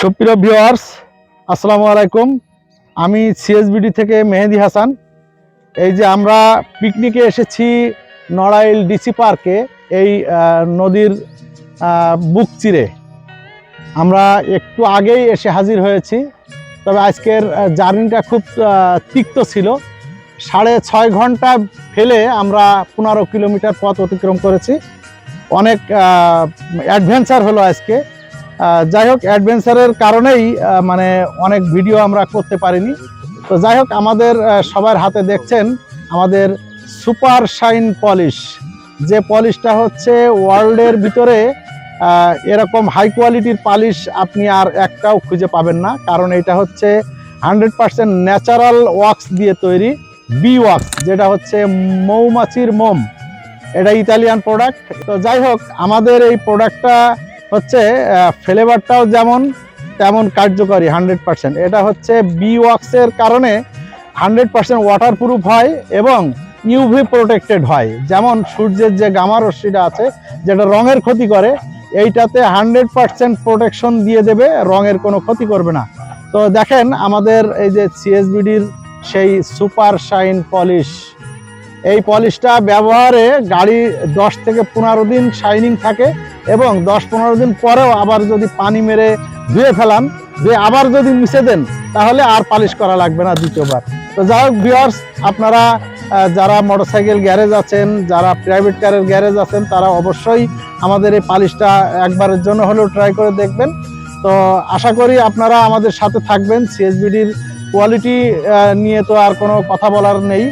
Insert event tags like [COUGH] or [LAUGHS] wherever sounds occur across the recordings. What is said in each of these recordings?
সুপ্রিয় ভিওয়ার্স আসসালামু আলাইকুম। আমি সিএসবিডি থেকে মেহেদি হাসান। এই যে আমরা পিকনিকে এসেছি নড়াইল ডিসি পার্কে এই নদীর বুক চিরে। আমরা একটু আগেই এসে হাজির হয়েছি। তবে আজকের জার্নিটা খুব তিক্ত ছিল। সাড়ে ছয় ঘণ্টা ফেলে আমরা পনেরো কিলোমিটার পথ অতিক্রম করেছি। অনেক অ্যাডভেঞ্চার হলো আজকে। যাই হোক অ্যাডভেঞ্চারের কারণেই মানে অনেক ভিডিও আমরা করতে পারিনি। তো যাই হোক, আমাদের সবার হাতে দেখছেন আমাদের সুপার শাইন পলিশ। যে পলিশটা হচ্ছে ওয়ার্ল্ডের ভিতরে এরকম হাই কোয়ালিটির পালিশ আপনি আর একটাও খুঁজে পাবেন না। কারণ এটা হচ্ছে হান্ড্রেড পার্সেন্ট ন্যাচারাল ওয়াক্স দিয়ে তৈরি বি ওয়াক্স যেটা হচ্ছে মৌমাছির মোম। এটা ইতালিয়ান প্রোডাক্ট তো যাই হোক, আমাদের এই প্রোডাক্টটা হচ্ছে ফ্লেভারটাও যেমন, তেমন কার্যকরী হান্ড্রেড পার্সেন্ট এটা হচ্ছে বি ওয়াক্সের কারণে হান্ড্রেড পার্সেন্ট ওয়াটার প্রুফ হয় এবং ইউভি প্রোটেক্টেড হয়। যেমন সূর্যের যে গামা রশ্মিটা আছে, যেটা রঙের ক্ষতি করে, এইটাতে হান্ড্রেড পার্সেন্ট প্রোটেকশন দিয়ে দেবে, রঙের কোনো ক্ষতি করবে না। তো দেখেন, আমাদের এই যে সিএসবিডির সেই সুপার শাইন পলিশ এই পলিশটা ব্যবহারে গাড়ি দশ থেকে পনেরো দিন শাইনিং থাকে এবং দশ পনেরো দিন পরেও আবার যদি পানি মেরে ধুয়ে ফেলান, ধুয়ে আবার যদি মিশে দেন, তাহলে আর পালিশ করা লাগবে না দ্বিতীয়বার। তো যাই হোক ভিওর্স আপনারা যারা মোটরসাইকেল গ্যারেজ আছেন, যারা প্রাইভেট কারের গ্যারেজ আছেন, তারা অবশ্যই আমাদের এই পালিশটা একবারের জন্য হলেও ট্রাই করে দেখবেন। তো আশা করি আপনারা আমাদের সাথে থাকবেন। সিএসবিডির কোয়ালিটি নিয়ে তো আর কোনো কথা বলার নেই।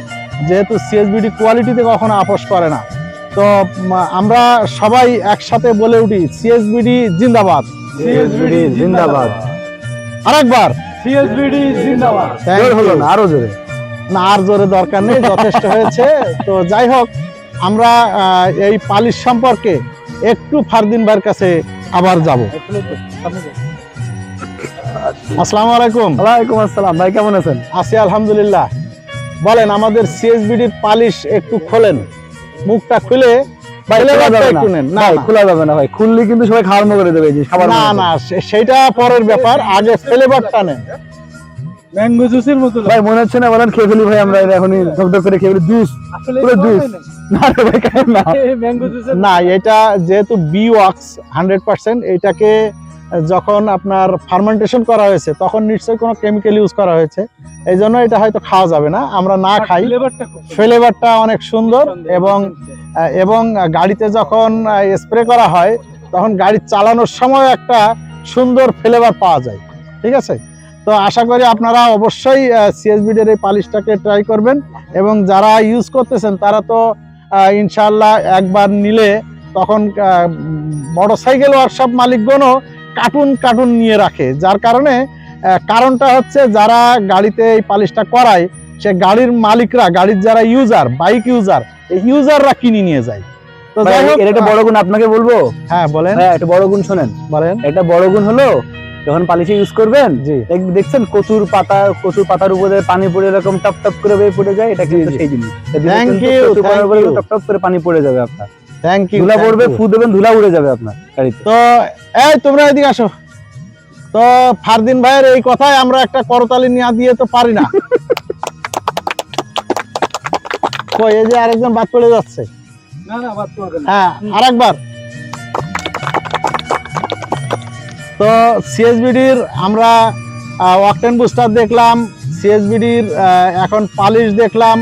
যেহেতু সিএসবিডি কোয়ালিটিতে কখনো আপোষ করে না। তো আমরা সবাই একসাথে বলে উঠি সিএসবিডি জিন্দাবাদ। সিএসবিডি জিন্দাবাদ। আরেকবার। সিএসবিডি জিন্দাবাদ। হলো না আরও জোরে। না আর জোরে দরকার নেই যথেষ্ট হয়েছে। তো যাই হোক আমরা এই পালিশ সম্পর্কে একটু ফারদিন ভাইয়ের কাছে আবার যাব। আসসালামু আলাইকুম। ওয়ালাইকুম আসসালাম ভাই কেমন আছেন? আছি আলহামদুলিল্লাহ। বলেন আমাদের সিএসবিডির পালিশ একটু খোলেন। মুখটা খুলে খোলা যাবে না। একটু নেন। না ভাই না। খোলা যাবে না ভাই। খুললে কিন্তু সবাই খাওয়ার করে দেবে এই যে খাবার না না সেটা পরের ব্যাপার। আগে ফ্লেভারটা নেন। ম্যাঙ্গো জুসের মতো ভাই মনে হচ্ছে না বলেন খেয়ে ফেলি ভাই আমরা এখনই ধকধক করে খেয়ে ফেলি। জুস। পুরো জুস। না রে ভাই না। না এটা যেহেতু বি ওয়াক্স হান্ড্রেড পার্সেন্ট এটাকে যখন আপনার ফার্মেন্টেশন করা হয়েছে তখন নিশ্চয়ই কোনো কেমিক্যাল ইউজ করা হয়েছে। এই জন্য এটা হয়তো খাওয়া যাবে না আমরা না খাই। ফ্লেভারটা অনেক সুন্দর এবং এবং গাড়িতে যখন স্প্রে করা হয় তখন গাড়ি চালানোর সময় একটা সুন্দর ফ্লেভার পাওয়া যায়। ঠিক আছে? তো আশা করি আপনারা অবশ্যই সিএসবিডের এই পালিশটাকে ট্রাই করবেন এবং যারা ইউজ করতেছেন তারা তো ইনশাল্লাহ একবার নিলে তখন মোটরসাইকেল ওয়ার্কশপ মালিকগণও কার্টুন কার্টুন নিয়ে রাখে। যার কারণে কারণটা হচ্ছে যারা গাড়িতে এই পালিশটা করায় সে গাড়ির মালিকরা গাড়ির যারা ইউজার বাইক ইউজার এই ইউজাররা কিনে নিয়ে যায়। তো যাই হোক এর একটা বড় গুণ আপনাকে বলব? হ্যাঁ বলেন। হ্যাঁ একটা বড় গুণ শোনেন। বলেন। একটা বড় গুণ হলো যখন পালিশে ইউজ করবেন দেখছেন কচুর পাতা কচুর পাতার উপরে পানি পড়ে এরকম টপ টপ করে পড়ে যায় এটা কিন্তু সেই জিনিস। টপ টপ করে পানি পড়ে যাবে আপনার। থ্যাংক ইউ ধুলা পড়বে ফু দেবেন ধুলা উড়ে যাবে আপনার গাড়িতে। তো এই তোমরা এদিকে আসো। তো ফারদিন ভাইয়ের এই কথায় আমরা একটা করতালি নিয়ে দিয়ে তো পারি না। [LAUGHS] কই এই যে আরেকজন বাদ পড়ে যাচ্ছে। না না বাদ করবে না। হ্যাঁ আরেকবার। তো সিএসবিডির আমরা ওয়াকটেন বুস্টার দেখলাম সিএসবিডির এখন পালিশ দেখলাম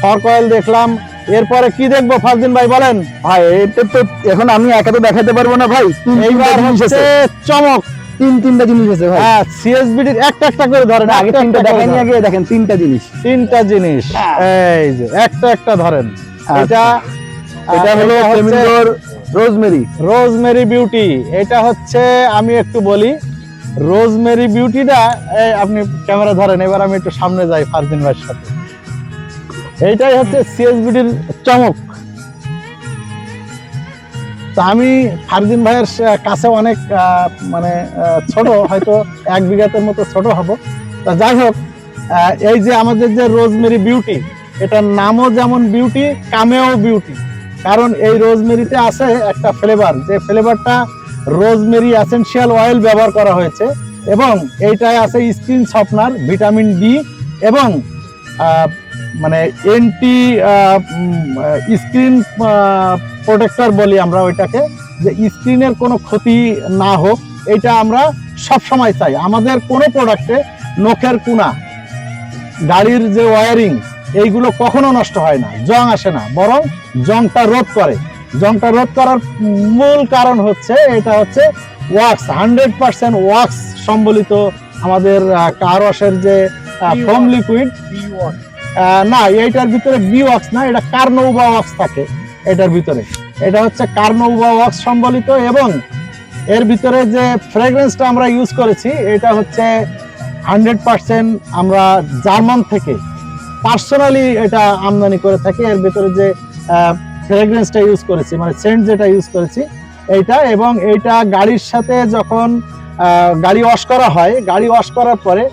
ফর্ক অয়েল দেখলাম এরপরে কি দেখব ফারদিন ভাই বলেন? ভাই এটা তো এখন আমি একা তো দেখাতে পারব না ভাই। এইবার হচ্ছে চমক। তিন তিনটা জিনিস আছে ভাই। হ্যাঁ সিএসবিডির একটা একটা করে ধরেন আগে তিনটা দেখাইনি আগে দেখেন তিনটা জিনিস। তিনটা জিনিস। এই যে একটা একটা ধরেন। এটা এটা হলো ফ্লেমিঙ্গোর রোজমেরি রোজমেরি বিউটি এটা হচ্ছে আমি একটু বলি রোজমেরি বিউটিটা আপনি ক্যামেরা ধরেন এবার আমি একটু সামনে যাই ফারদিন ভাইয়ের সাথে। এইটাই হচ্ছে সিএসবিডির চমক। তা আমি ফারদিন ভাইয়ের কাছে অনেক মানে ছোট, হয়তো এক বিঘাতের মতো ছোট হব। তা যাই হোক এই যে আমাদের যে রোজমেরি বিউটি, এটার নামও যেমন বিউটি, কামেও বিউটি। কারণ এই রোজমেরিতে আছে একটা ফ্লেভার, যে ফ্লেভারটা রোজমেরি অ্যাসেনশিয়াল অয়েল ব্যবহার করা হয়েছে এবং এইটায় আছে স্ক্রিন সফটনার ভিটামিন ডি এবং মানে এন্টি স্ক্রিন প্রোটেক্টর বলি আমরা ওইটাকে যে স্ক্রিনের কোনো ক্ষতি না হোক এটা আমরা সব সময় চাই। আমাদের কোনো প্রোডাক্টে নখের কুনা গাড়ির যে ওয়ারিং এইগুলো কখনো নষ্ট হয় না জং আসে না বরং জংটা রোধ করে। জংটা রোধ করার মূল কারণ হচ্ছে এটা হচ্ছে ওয়াক্স হান্ড্রেড পার্সেন্ট ওয়াক্স সম্বলিত আমাদের কার ওয়াশের যে ফোম লিকুইড না, এইটার ভিতরে বি ওয়াক্স না, এটা কার্নোভা ওয়াক্স থাকে, এটার ভিতরে। এটা হচ্ছে কার্নোভা ওয়াক্স সম্বলিত এবং এর ভিতরে যে ফ্রেগরেন্সটা আমরা ইউজ করেছি, এটা হচ্ছে হান্ড্রেড পার্সেন্ট আমরা জার্মান থেকে পার্সোনালি এটা আমদানি করে থাকি। এর ভিতরে যে ফ্রেগ্রেন্সটা ইউজ করেছি মানে সেন্ট যেটা ইউজ করেছি, এইটা এবং এইটা গাড়ির সাথে যখন গাড়ি ওয়াশ করা হয়, গাড়ি ওয়াশ করার পরে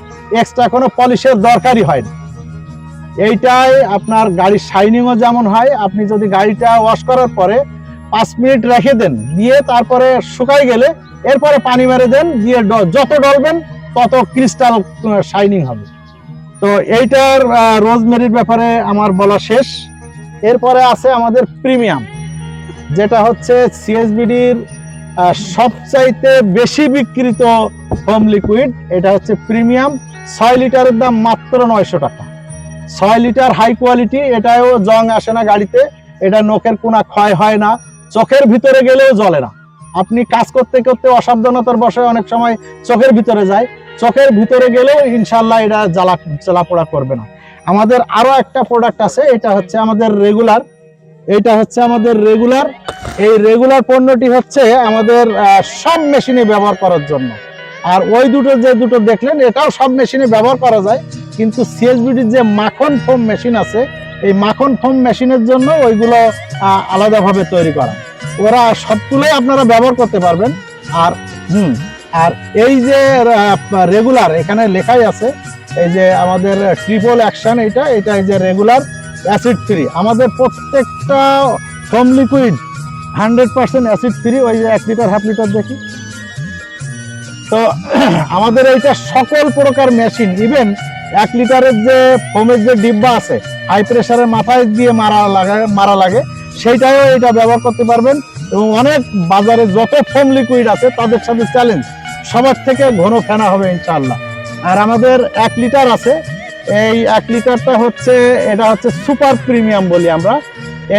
এক্সট্রা কোনো পলিশের দরকারই হয় না। এইটাই আপনার গাড়ির শাইনিংও যেমন হয়, আপনি যদি গাড়িটা ওয়াশ করার পরে পাঁচ মিনিট রেখে দেন, দিয়ে তারপরে শুকাই গেলে এরপরে পানি মেরে দেন দিয়ে যত ডলবেন তত ক্রিস্টাল শাইনিং হবে। তো এইটার রোজমেরির ব্যাপারে আমার বলা শেষ। এরপরে আছে আমাদের প্রিমিয়াম যেটা হচ্ছে সিএসবিডির সবচাইতে বেশি বিক্রিত হোম লিকুইড এটা হচ্ছে প্রিমিয়াম ছয় লিটারের দাম মাত্র নয়শো টাকা। ছয় লিটার হাই কোয়ালিটি এটাও জং আসে না গাড়িতে, এটা নখের কোনা ক্ষয় হয় না, চোখের ভিতরে গেলেও জ্বলে না। আপনি কাজ করতে করতে অসাবধানতার বসে অনেক সময় চোখের ভিতরে যায়, চোখের ভিতরে গেলেও ইনশাল্লাহ এটা জ্বালা, জ্বালাপোড়া করবে না। আমাদের আরও একটা প্রোডাক্ট আছে, এটা হচ্ছে আমাদের রেগুলার এটা হচ্ছে আমাদের রেগুলার এই রেগুলার পণ্যটি হচ্ছে আমাদের সব মেশিনে ব্যবহার করার জন্য। আর ওই দুটো যে দুটো দেখলেন, এটাও সব মেশিনে ব্যবহার করা যায়। কিন্তু সিএসবিডির যে মাখন ফোম মেশিন আছে, এই মাখন ফোম মেশিনের জন্য ওইগুলো আলাদাভাবে তৈরি করা। ওরা সবগুলোই আপনারা ব্যবহার করতে পারবেন। আর, হুম, আর এই যে রেগুলার এখানে লেখাই আছে, এই যে আমাদের ট্রিপল অ্যাকশন এটা এটা এই যে রেগুলার অ্যাসিড ফ্রি আমাদের প্রত্যেকটা foam liquid hundred percent acid free ওই যে এক লিটার হাফ লিটার দেখি। তো, [CLEARS THROAT] আমাদের এইটা সকল প্রকার মেশিন ইভেন এক লিটারের যে ফোমের যে ডিব্বা আছে হাই প্রেশারের মাথায় দিয়ে মারা লাগে মারা লাগে সেইটাও এটা ব্যবহার করতে পারবেন। এবং অনেক বাজারে যত ফোম লিকুইড আছে, তাদের সাথে চ্যালেঞ্জ সবার থেকে ঘন ফেনা হবে ইনশাল্লাহ আর আমাদের এক লিটার আছে। এই এক লিটারটা হচ্ছে, এটা হচ্ছে সুপার প্রিমিয়াম বলি আমরা।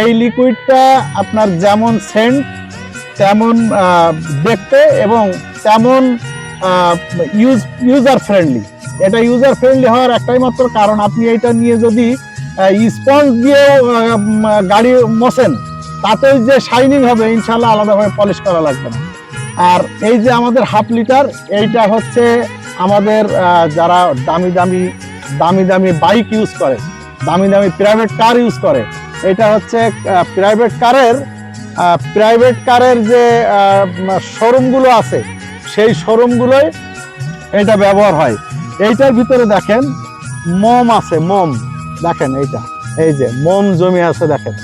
এই লিকুইডটা আপনার যেমন সেন্ট তেমন দেখতে এবং তেমন ইউজ ইউজার ফ্রেন্ডলি এটা ইউজার ফ্রেন্ডলি হওয়ার একটাই মাত্র কারণ আপনি এটা নিয়ে যদি স্পঞ্জ দিয়ে গাড়ি মোছেন তাতেও যে শাইনিং হবে ইনশাল্লাহ আলাদাভাবে পলিশ করা লাগবে না। আর এই যে আমাদের হাফ লিটার এইটা হচ্ছে আমাদের যারা দামি দামি দামি দামি বাইক ইউজ করে, দামি দামি প্রাইভেট কার ইউজ করে, এটা হচ্ছে প্রাইভেট কারের প্রাইভেট কারের যে শোরুমগুলো আছে, সেই শোরুমগুলোয় এটা ব্যবহার হয়। এইটার ভিতরে দেখেন, মম আছে, মম। দেখেন এইটা, এই যে মোম জমি আছে, দেখেন।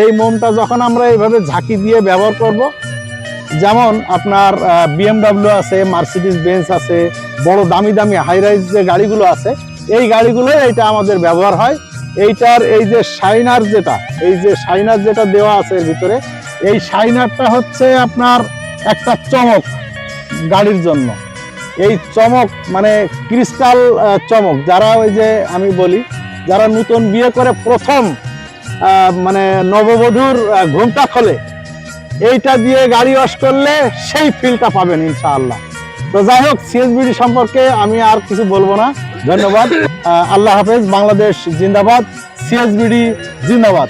এই মোমটা যখন আমরা এইভাবে ঝাঁকি দিয়ে ব্যবহার করব, যেমন আপনার বিএমডাব্লিউ আছে মার্সিডিস বেঞ্চ আছে, বড় দামি দামি হাই রাইজ যে গাড়িগুলো আছে, এই গাড়িগুলো এটা আমাদের ব্যবহার হয়। এইটার এই যে শাইনার যেটা, এই যে শাইনার যেটা দেওয়া আছে এর ভিতরে, এই শাইনারটা হচ্ছে আপনার একটা চমক গাড়ির জন্য। এই চমক মানে ক্রিস্টাল চমক, যারা ওই যে আমি বলি, যারা নতুন বিয়ে করে প্রথম মানে নববধূর ঘুমটা খোলে, এইটা দিয়ে গাড়ি ওয়াশ করলে সেই ফিলটা পাবেন ইনশাআল্লাহ। তো যাই হোক সিএসবিডি সম্পর্কে আমি আর কিছু বলব না। ধন্যবাদ। আল্লাহ হাফেজ, বাংলাদেশ জিন্দাবাদ সিএসবিডি জিন্দাবাদ।